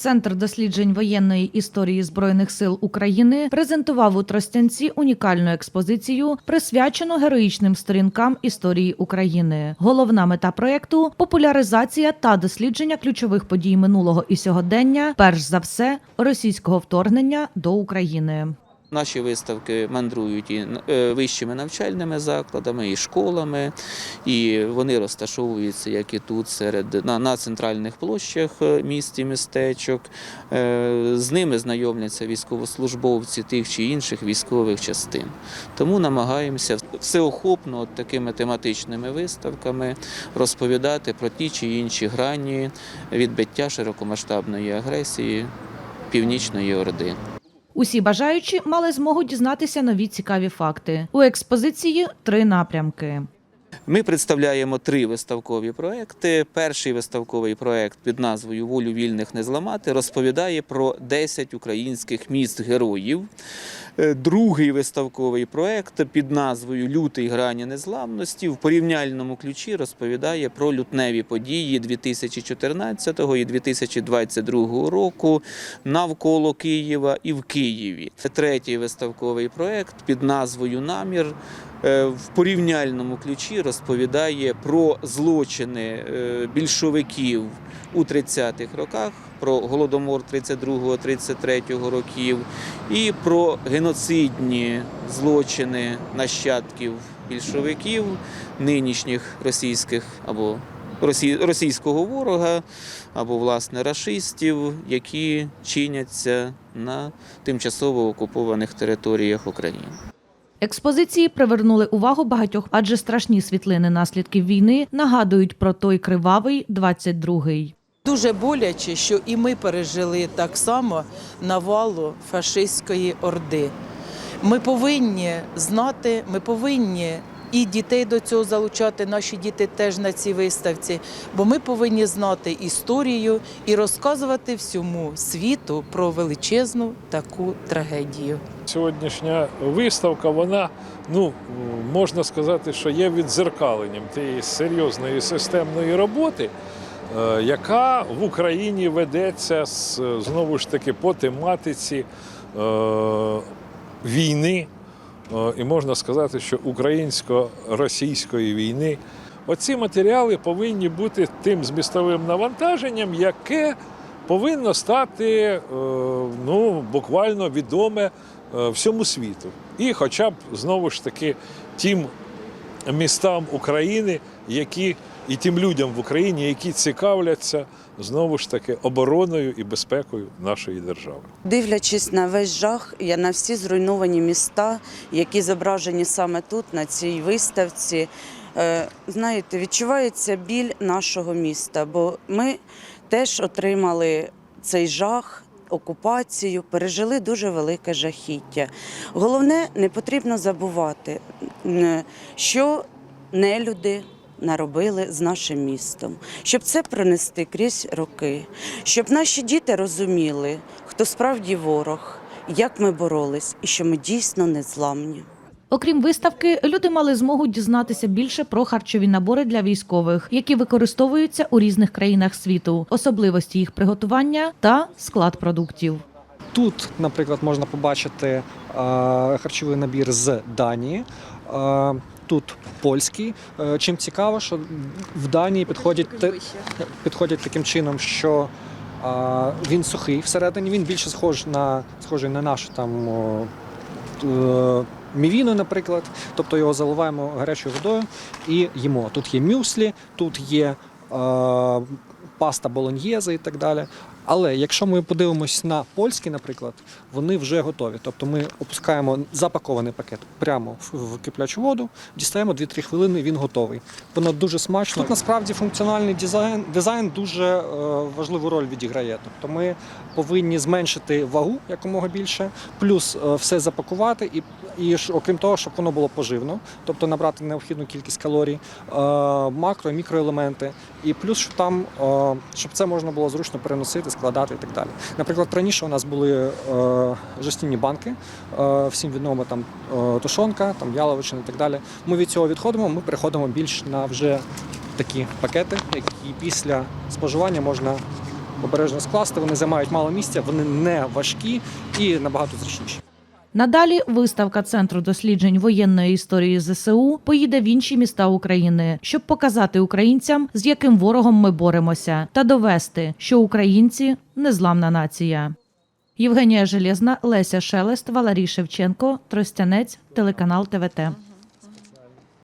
Центр досліджень воєнної історії збройних сил України презентував у Тростянці унікальну експозицію, присвячену героїчним сторінкам історії України. Головна мета проєкту – популяризація та дослідження ключових подій минулого і сьогодення, перш за все, російського вторгнення до України. Наші виставки мандрують і е, вищими навчальними закладами, і школами, і вони розташовуються, як і тут, серед на, на центральних площах е, міст і містечок. Е, З ними знайомляться військовослужбовці тих чи інших військових частин. Тому намагаємося всеохопно от такими тематичними виставками розповідати про ті чи інші грані відбиття широкомасштабної агресії Північної Орди. Усі бажаючі мали змогу дізнатися нові цікаві факти. У експозиції три напрямки. Ми представляємо три виставкові проекти. Перший виставковий проект під назвою Волю вільних не зламати розповідає про 10 українських міст героїв. Е, Другий виставковий проект під назвою Лютий грані незламності в порівняльному ключі розповідає про лютневі події 2014 і 2022 року навколо Києва і в Києві. Третій виставковий проект під назвою Намір е, в порівняльному ключі розповідає про злочини е, більшовиків у 30-х роках, про голодомор 32-33 років і про геноцидні злочини нащадків більшовиків, нинішніх російських або російського ворога, або власне рашистів, які чиняться на тимчасово окупованих територіях України. Експозиції привернули увагу багатьох, адже страшні світлини наслідків війни нагадують про той кривавий 22-й. Дуже боляче, що і ми пережили так само навалу фашистської орди. Ми повинні знати, ми повинні і дітей до цього залучати, наші діти теж на цій виставці, бо ми повинні знати історію і розказувати всьому світу про величезну таку трагедію. Сьогоднішня виставка, вона, ну можна сказати, що є відзеркаленням тієї серйозної системної роботи, яка в Україні ведеться знову ж таки по тематиці е, війни, е, і можна сказати, що українсько-російської війни. Оці матеріали повинні бути тим змістовим навантаженням, яке повинно стати е, ну, буквально відоме е, всьому світу. І хоча б знову ж таки тим містам України, які і тим людям в Україні, які цікавляться знову ж таки обороною і безпекою нашої держави. Дивлячись на весь жах, я на всі зруйновані міста, які зображені саме тут, на цій виставці, е, знаєте, відчувається біль нашого міста, бо ми теж отримали цей жах. Окупацію пережили дуже велике жахіття. Головне, не потрібно забувати, що нелюди наробили з нашим містом, щоб це пронести крізь роки, щоб наші діти розуміли, хто справді ворог, як ми боролись і що ми дійсно незламні. Окрім виставки, люди мали змогу дізнатися більше про харчові набори для військових, які використовуються у різних країнах світу, особливості їх приготування та склад продуктів. Тут, наприклад, можна побачити е, харчовий набір з Данії. Е, Тут польський. Е, Чим цікаво, що в Данії підходять, підходять таким чином, що він сухий всередині, він більше схож на, схожий на нашу там мівіну, наприклад. Тобто його заливаємо гарячою водою і їмо. Тут є мюслі, тут є е, паста болоньєзе і так далі. Але якщо ми подивимось на польські, наприклад, вони вже готові. Тобто ми опускаємо запакований пакет прямо в киплячу воду, дістаємо 2-3 хвилини, він готовий. Воно дуже смачно. Тут насправді функціональний дизайн, дизайн дуже е, важливу роль відіграє. Тобто ми повинні зменшити вагу якомога більше, плюс е, все запакувати, і, і окрім того, щоб воно було поживно, тобто набрати необхідну кількість калорій, е, макро і мікроелементи, і плюс, щоб там е, щоб це можна було зручно переносити, складати і так далі. Наприклад, раніше у нас були е, жестяні банки, всім відомо там тушонка, там яловичина і так далі. Ми від цього відходимо, ми переходимо більш на вже такі пакети, які після споживання можна обережно скласти. Вони займають мало місця, вони не важкі і набагато зручніші. Надалі виставка Центру досліджень воєнної історії ЗСУ поїде в інші міста України, щоб показати українцям, з яким ворогом ми боремося, та довести, що українці незламна нація. Євгенія Железна, Леся Шелест, Валерій Шевченко, Тростянець, телеканал ТВТ.